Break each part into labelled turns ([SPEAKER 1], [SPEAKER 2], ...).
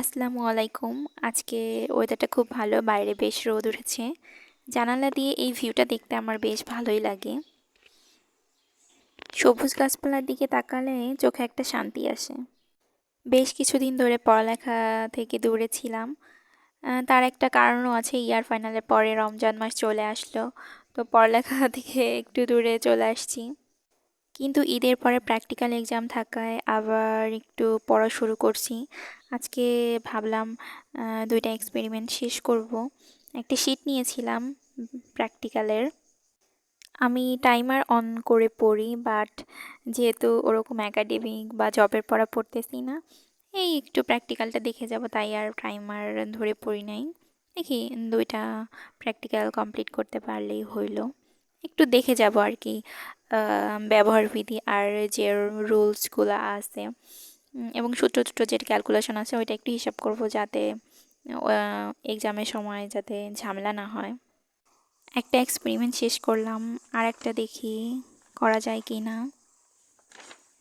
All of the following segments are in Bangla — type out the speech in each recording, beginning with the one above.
[SPEAKER 1] আসসালামু আলাইকুম। আজকে ওয়েদারটা খুব ভালো, বাইরে বেশ রোদ উঠেছে। জানালা দিয়ে এই ভিউটা দেখতে আমার বেশ ভালোই লাগে। সবুজ গাছপালার দিকে তাকালে চোখে একটা শান্তি আসে। বেশ কিছুদিন ধরে পড়ালেখা থেকে দূরে ছিলাম। তার একটা কারণও আছে, ইয়ার ফাইনালের পরে রমজান মাস চলে আসলো। তো পড়ালেখা থেকে একটু দূরে চলে আসছি। কিন্তু ঈদের পরে প্র্যাকটিক্যাল এক্সাম থাকায় আবার একটু পড়া শুরু করছি। আজকে ভাবলাম দুইটা এক্সপেরিমেন্ট শেষ করব। একটা শিট নিয়েছিলাম প্র্যাকটিক্যালের আমি টাইমার অন করে পড়ি বাট যেহেতু ওরকম একাডেমিক বা জবের পড়া পড়তেছি না, এই একটু প্র্যাকটিক্যালটা দেখে যাব, তাই আর টাইমার ধরে পড়ি নাই। দেখি দুইটা প্র্যাকটিক্যাল কমপ্লিট করতে পারলেই হইল। একটু দেখে যাব আর কি ব্যবহারবিধি আর যে রুলসগুলো আছে। এবং সূত্র সূত্র যেটা ক্যালকুলেশন আছে, ওইটা একটু হিসাব করব যাতে এক্সামের সময় যাতে ঝামেলা না হয়। একটা এক্সপেরিমেন্ট শেষ করলাম আর একটা দেখি করা যায় কি না।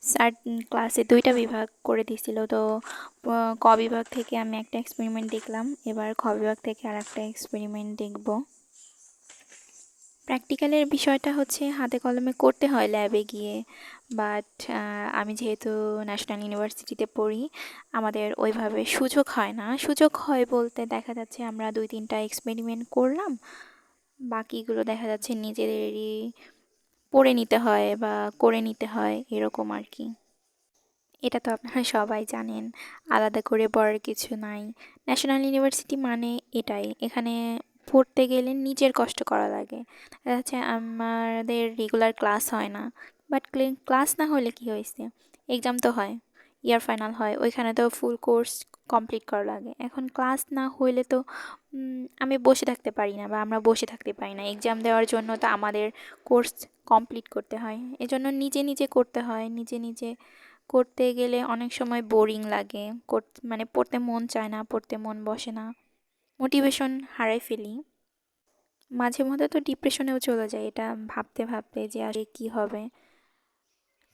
[SPEAKER 1] স্যার ক্লাসে দুইটা বিভাগ করে দিছিল, তো ক বিভাগ থেকে আমি একটা এক্সপেরিমেন্ট দেখলাম, এবার খ বিভাগ থেকে আর একটা এক্সপেরিমেন্ট দেখব। প্র্যাকটিক্যালের বিষয়টা হচ্ছে হাতে কলমে করতে হয় ল্যাবে গিয়ে। বাট আমি যেহেতু ন্যাশনাল ইউনিভার্সিটিতে পড়ি, আমাদের ওইভাবে সুযোগ হয় না। সুযোগ হয় বলতে দেখা যাচ্ছে আমরা দুই তিনটা এক্সপেরিমেন্ট করলাম। বাকিগুলো দেখা যাচ্ছে নিজেদেরই পড়ে নিতে হয় বা করে নিতে হয়, এরকম আর কি। এটা তো আপনারা সবাই জানেন, আলাদা করে পড়ার কিছু নাই। ন্যাশনাল ইউনিভার্সিটি মানে এটাই। এখানে পড়তে গেলে নিজের কষ্ট করা লাগে। দেখা যাচ্ছে আমাদের রেগুলার ক্লাস হয় না বাট ক্লাস না হলে কি হয়েছে? এক্সাম তো হয় ইয়ার ফাইনাল হয়, ওইখানে তো ফুল কোর্স কমপ্লিট করা লাগে। এখন ক্লাস না হইলে তো আমি বসে থাকতে পারি না বা আমরা বসে থাকতে পারি না। এক্সাম দেওয়ার জন্য তো আমাদের কোর্স কমপ্লিট করতে হয়। এজন্য নিজে নিজে করতে হয়, নিজে নিজে করতে গেলে অনেক সময় বোরিং লাগে। মানে পড়তে মন চায় না, পড়তে মন বসে না। মোটিভেশন হারাই ফেলি মাঝে মধ্যে তো ডিপ্রেশনেও চলে যায়। এটা ভাবতে ভাবতে যে আগে কী হবে।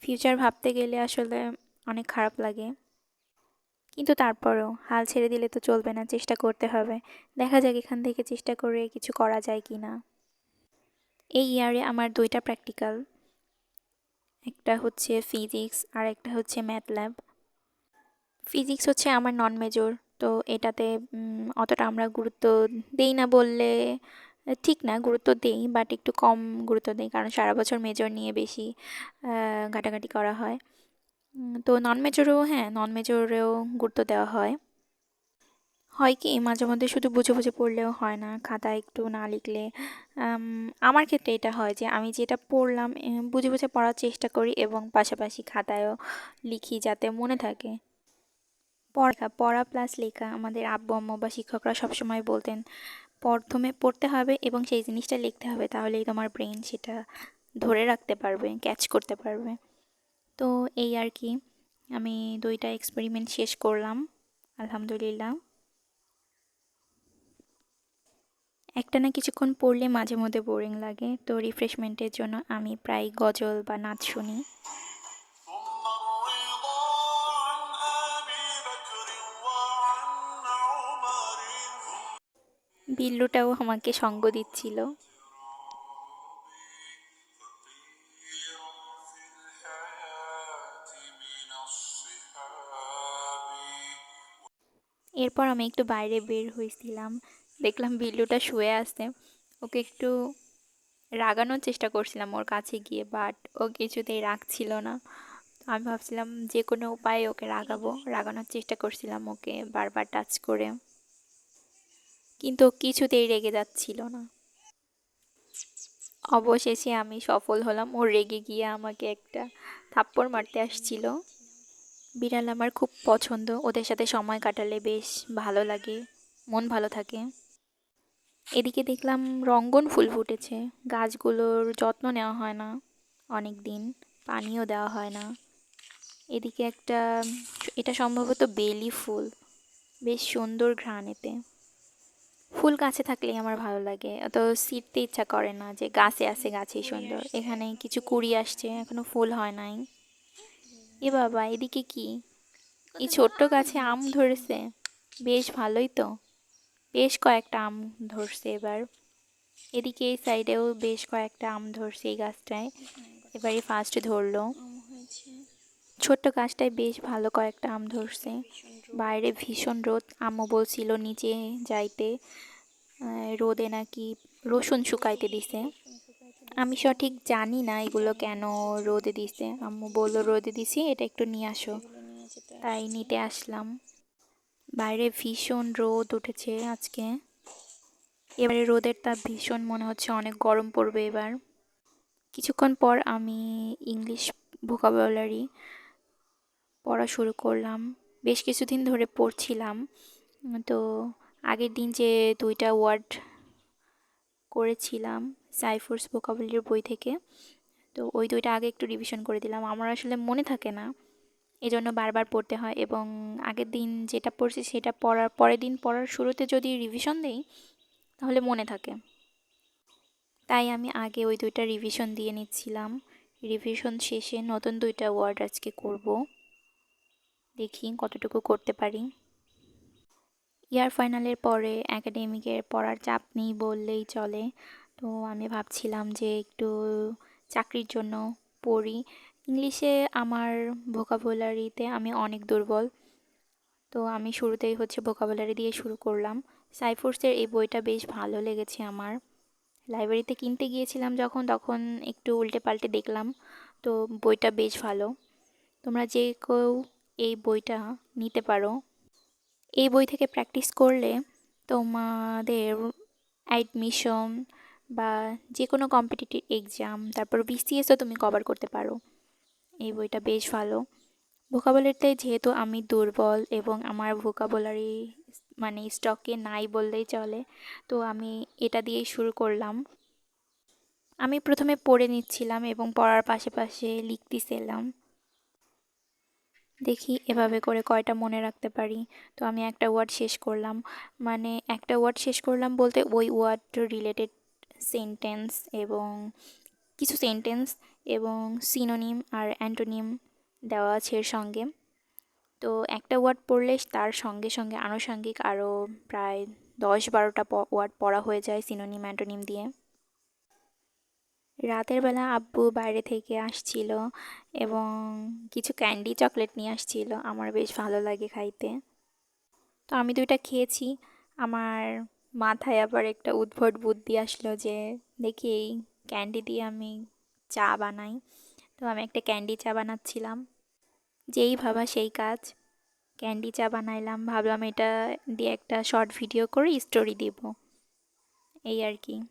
[SPEAKER 1] ফিউচার ভাবতে গেলে আসলে অনেক খারাপ লাগে। কিন্তু তারপরেও হাল ছেড়ে দিলে তো চলবে না, চেষ্টা করতে হবে। দেখা যাক এখান থেকে চেষ্টা করে কিছু করা যায় কি না এই ইয়ারে আমার দুইটা প্র্যাকটিক্যাল একটা হচ্ছে ফিজিক্স আর একটা হচ্ছে ম্যাথ ল্যাব ফিজিক্স হচ্ছে আমার নন মেজর তো এটাতে অতটা আমরা গুরুত্ব দেই না বললে ঠিক না গুরুত্ব দেই বাট একটু কম গুরুত্ব দেই, কারণ সারা বছর মেজর নিয়ে বেশি ঘাটাঘাটি করা হয়। তো নন মেজরেও হ্যাঁ নন মেজরেও গুরুত্ব দেওয়া হয়। হয় কি, মাঝে মধ্যে শুধু বুঝে বুঝে পড়লেও হয় না খাতায় একটু না লিখলে। আমার ক্ষেত্রে এটা হয় যে, আমি যেটা পড়লাম বুঝে বুঝে পড়ার চেষ্টা করি এবং পাশাপাশি খাতায়ও লিখি যাতে মনে থাকে। পড়া পড়া প্লাস লেখা, আমাদের আব্বু আম্মু বা শিক্ষকরা সবসময় বলতেন প্রথমে পড়তে হবে এবং সেই জিনিসটা লিখতে হবে, তাহলেই তোমার ব্রেন সেটা ধরে রাখতে পারবে ক্যাচ করতে পারবে। তো এই আর কি, আমি দুইটা এক্সপেরিমেন্ট শেষ করলাম, আলহামদুলিল্লাহ। একটা না কিছুক্ষণ পড়লে মাঝে মধ্যে বোরিং লাগে, তো রিফ্রেশমেন্টের জন্য আমি প্রায় গজল বা নাচ শুনি। বিল্লুটাও আমাকে সঙ্গ দিচ্ছিল। এরপর আমি একটু বাইরে বের হয়েছিলাম। দেখলাম বিল্লুটা শুয়ে আসতে ওকে একটু রাগানোর চেষ্টা করছিলাম ওর কাছে গিয়ে বাট ও কিছুতেই রাগছিল না। আমি ভাবছিলাম যে কোনো উপায়ে ওকে রাগাবো, রাগানোর চেষ্টা করছিলাম ওকে বারবার টাচ করে। কিন্তু কিছুতেই রেগে যাচ্ছিল না। অবশেষে আমি সফল হলাম ও রেগে গিয়ে আমাকে একটা থাপ্পড় মারতে আসছিল। বিড়াল আমার খুব পছন্দ, ওদের সাথে সময় কাটালে বেশ ভালো লাগে, মন ভালো থাকে। এদিকে দেখলাম রঙ্গন ফুল ফুটেছে, গাছগুলোর যত্ন নেওয়া হয় না অনেক দিন পানিও দেওয়া হয় না। এদিকে একটা, এটা সম্ভবত বেলি ফুল, বেশ সুন্দর ঘ্রাণ এতে। ফুল গাছে থাকলেই আমার ভালো লাগে। অত ছিঁড়তে ইচ্ছা করে না যে গাছে আছে গাছেই সুন্দর। এখানে কিছু কুড়ি আসছে এখনও ফুল হয় নাই। এ বাবা এদিকে কি? এই ছোট্ট গাছে আম ধরেছে। বেশ ভালোই তো। বেশ কয়েকটা আম ধরছে এবার। এদিকে এই সাইডেও বেশ কয়েকটা আম ধরছে এই গাছটায়। এবারে ফার্স্ট ধরলো। ছোট্ট গাছটায় বেশ ভালো কয়েকটা আম ধরছে। বাইরে ভীষণ রোদ। আম্মু বলছিল নিচে যাইতে রোদে নাকি রসুন শুকাইতে দিছে। আমি সঠিক জানি না এগুলো কেন রোদে দিছে। আম্মু বলল, রোদে দিছি, এটা একটু নিয়ে আসো। তাই নিতে আসলাম। বাইরে ভীষণ রোদ উঠেছে আজকে। এবারে রোদের তাপ ভীষণ, মনে হচ্ছে অনেক গরম পড়বে এবার। কিছুক্ষণ পর আমি ইংলিশ ভোকাবুলারি পড়া শুরু করলাম। বেশ কিছুদিন ধরে পড়ছিলাম। তো আগের দিন যে দুইটা ওয়ার্ড করেছিলাম, সাইফোর্স ভোকাবুলারির বই থেকে, তো ওই দুইটা আগে একটু রিভিশন করে দিলাম। আমার আসলে মনে থাকে না, এজন্য বারবার পড়তে হয় এবং আগের দিন যেটা পড়ছি সেটা পড়ার পরের দিন পড়ার শুরুতে যদি রিভিশন দেই, তাহলে মনে থাকে। তাই আমি আগে ওই দুইটা রিভিশন দিয়ে নিচ্ছিলাম। রিভিশন শেষে নতুন দুইটা ওয়ার্ড আজকে করব। দেখি কতটুকু করতে পারি। ইয়ার ফাইনালের পরে একাডেমিকের পড়ার চাপ নেই বললেই চলে। তো আমি ভাবছিলাম যে একটু চাকরির জন্য পড়ি। ইংলিশে আমার ভোকাবুলারিতে আমি অনেক দুর্বল। তো আমি শুরুতেই হচ্ছে ভোকাবুলারি দিয়ে শুরু করলাম। সাইফোর্সের এই বইটা বেশ ভালো লেগেছে আমার। লাইব্রেরিতে কিনতে গিয়েছিলাম যখন, তখন একটু উল্টে পাল্টে দেখলাম। তো বইটা বেশ ভালো। তোমরা যে কেউ এই বইটা নিতে পারো। এই বই থেকে প্র্যাকটিস করলে তোমাদের অ্যাডমিশন বা যে কোনো কম্পিটিটিভ এক্সাম তারপর বিসিএসও তুমি কভার করতে পারো। এই বইটা বেশ ভালো। ভোকাবুলারিতে যেহেতু আমি দুর্বল এবং আমার ভোকাবুলারি মানে স্টকে নাই বললেই চলে, তো আমি এটা দিয়েই শুরু করলাম। আমি প্রথমে পড়ে নিচ্ছিলাম এবং পড়ার পাশে পাশে লিখতেছিলাম। দেখি এভাবে করে কয়টা মনে রাখতে পারি। তো আমি একটা ওয়ার্ড শেষ করলাম। মানে একটা ওয়ার্ড শেষ করলাম বলতে ওই ওয়ার্ড রিলেটেড সেন্টেন্স এবং কিছু সেন্টেন্স এবং সিনোনিম আর অ্যান্টোনিম দেওয়া আছে এর সঙ্গে। তো একটা ওয়ার্ড পড়লে তার সঙ্গে সঙ্গে আনুষঙ্গিক আরও প্রায় দশ বারোটা ওয়ার্ড পড়া হয়ে যায় সিনোনিম অ্যান্টোনিম দিয়ে। রাতের বেলা আব্বু বাইরে থেকে আসছিল এবং কিছু ক্যান্ডি চকলেট নিয়ে আসছিল। আমার বেশ ভালো লাগে খাইতে। তো আমি দুইটা খেয়েছি। আমার মাথায় আবার একটা উদ্ভট বুদ্ধি আসলো যে, দেখি এই ক্যান্ডি দিয়ে আমি চা বানাই। তো আমি একটা ক্যান্ডি চা বানাচ্ছিলাম। যেই ভাবা সেই কাজ। ক্যান্ডি চা বানাইলাম। ভাবলাম এটা দিয়ে একটা শর্ট ভিডিও করে, স্টোরি দিব। এই আর কি।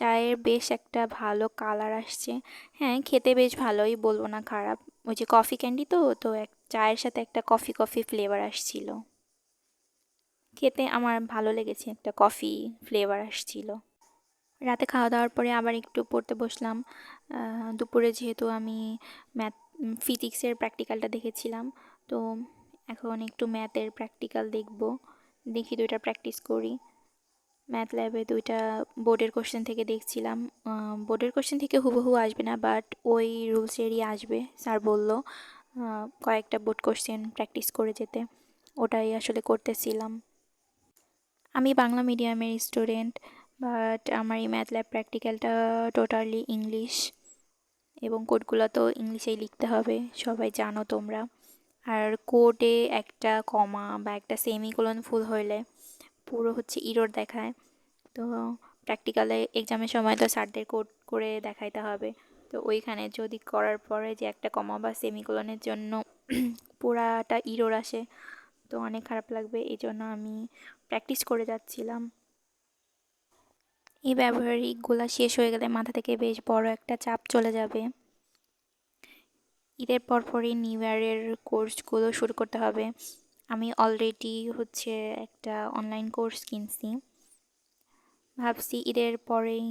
[SPEAKER 1] চায়ের বেশ একটা ভালো কালার আসছে। হ্যাঁ খেতে বেশ ভালোই, বলব না খারাপ। ওই যে কফি ক্যান্ডি তো তো এক, চায়ের সাথে একটা কফি কফি ফ্লেভার আসছিল। খেতে আমার ভালো লেগেছে, একটা কফি ফ্লেভার আসছিল। রাতে খাওয়া দাওয়ার পরে আবার একটু পড়তে বসলাম। দুপুরে যেহেতু আমি ম্যাথ ফিজিক্সের প্র্যাকটিক্যালটা দেখেছিলাম, তো এখন একটু ম্যাথের প্র্যাকটিক্যাল দেখব। দেখি দুইটা প্র্যাকটিস করি। ম্যাথ ল্যাবে দুইটা বোর্ডের কোশ্চেন থেকে দেখছিলাম। বোর্ডের কোশ্চেন থেকে হুবহু আসবে না বাট ওই রুলসেরই আসবে স্যার বলল। কয়েকটা বোর্ড কোশ্চেন প্র্যাকটিস করে যেতে। ওটাই আসলে করতেছিলাম। আমি বাংলা মিডিয়ামের স্টুডেন্ট বাট আমার এই ম্যাথ ল্যাব প্র্যাকটিক্যালটা টোটালি ইংলিশ এবং কোডগুলো তো ইংলিশেই লিখতে হবে, সবাই জানো তোমরা। আর কোডে একটা কমা বা একটা সেমিকোলন ফুল হইলে পুরো হচ্ছে ইরোর দেখায়। তো প্র্যাকটিক্যালে এক্সামের সময় তো স্যারদের কোড করে দেখাইতে হবে। তো ওইখানে যদি করার পরে যে একটা কমা বা সেমিকোলনের জন্য পুরাটা ইরোর আসে, তো অনেক খারাপ লাগবে। এই জন্য আমি প্র্যাকটিস করে যাচ্ছিলাম। এই ব্যবহারিকগুলো শেষ হয়ে গেলে মাথা থেকে বেশ বড় একটা চাপ চলে যাবে। ঈদের পরপরই নিউ ইয়ারের কোর্সগুলো শুরু করতে হবে। আমি অলরেডি হচ্ছে একটা অনলাইন কোর্স কিনছি। ভাবছি ঈদের পরেই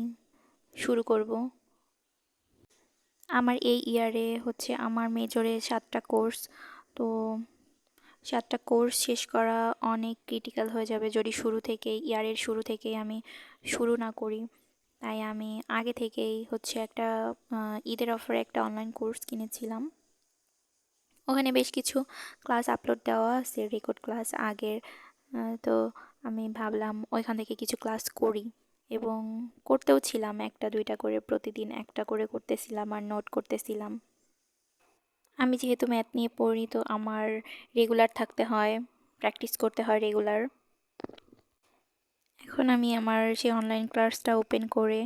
[SPEAKER 1] শুরু করব। আমার এই ইয়ারে হচ্ছে আমার মেজরে সাতটা কোর্স তো সাতটা কোর্স শেষ করা অনেক ক্রিটিক্যাল হয়ে যাবে যদি শুরু থেকে ইয়ারের শুরু থেকেই আমি শুরু না করি। তাই আমি আগে থেকেই হচ্ছে একটা ঈদের অফারে একটা অনলাইন কোর্স কিনেছিলাম। ওখানে বেশ কিছু ক্লাস আপলোড দেওয়া আছে, রেকর্ড ক্লাস আগের। তো আমি ভাবলাম ওইখান থেকে কিছু ক্লাস করি এবং করতেও ছিলাম, একটা দুইটা করে প্রতিদিন একটা করে করতেছিলাম আর নোট করতেছিলাম। আমি যেহেতু ম্যাথ নিয়ে পড়ি, তো আমার রেগুলার থাকতে হয়, প্র্যাকটিস করতে হয় রেগুলার। এখন আমি আমার সেই অনলাইন ক্লাসটা ওপেন করে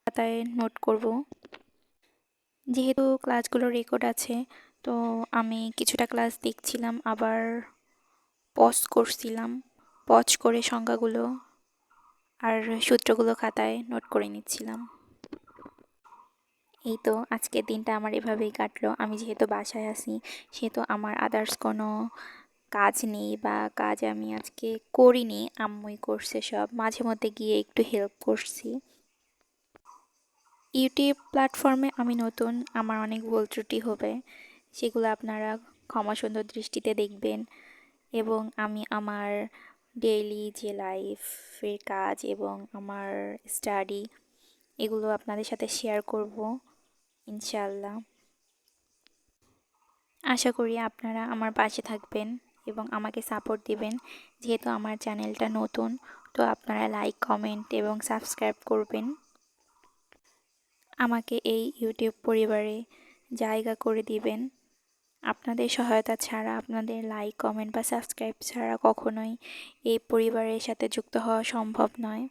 [SPEAKER 1] খাতায় নোট করব। যেহেতু ক্লাসগুলো রেকর্ড আছে তো আমি কিছুটা ক্লাস দেখছিলাম, আবার পজ করছিলাম। পজ করে সংখ্যাগুলো আর সূত্রগুলো খাতায় নোট করে নিচ্ছিলাম। এই তো আজকের দিনটা আমার এভাবেই কাটলো। আমি যেহেতু বাসায় আছি, সেহেতু আমার আদার্স কোনো কাজ নেই বা কাজ আমি আজকে করিনি, আম্মুই করছে সব। মাঝে মধ্যে গিয়ে একটু হেল্প করছি। ইউটিউব প্ল্যাটফর্মে আমি নতুন, আমার অনেক ভুল ত্রুটি হবে। সেগুলো আপনারা ক্ষমা সুন্দর দৃষ্টিতে দেখবেন এবং আমি আমার ডেইলি যে লাইফের কাজ এবং আমার স্টাডি এগুলো আপনাদের সাথে শেয়ার করব ইনশাল্লাহ আশা করি আপনারা আমার পাশে থাকবেন এবং আমাকে সাপোর্ট দিবেন। যেহেতু আমার চ্যানেলটা নতুন, তো আপনারা লাইক কমেন্ট এবং সাবস্ক্রাইব করবেন। আমাকে এই ইউটিউব পরিবারে জায়গা করে দিবেন। আপনাদের সহায়তা ছাড়া, আপনাদের লাইক কমেন্ট বা সাবস্ক্রাইব ছাড়া কখনোই এই পরিবারের সাথে যুক্ত হওয়া সম্ভব নয়।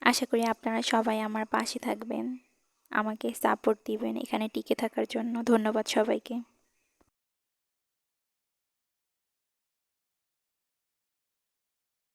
[SPEAKER 1] আশা করি আপনারা সবাই আমার পাশে থাকবেন। আমাকে সাপোর্ট দিবেন এখানে টিকে থাকার জন্য। ধন্যবাদ সবাইকে।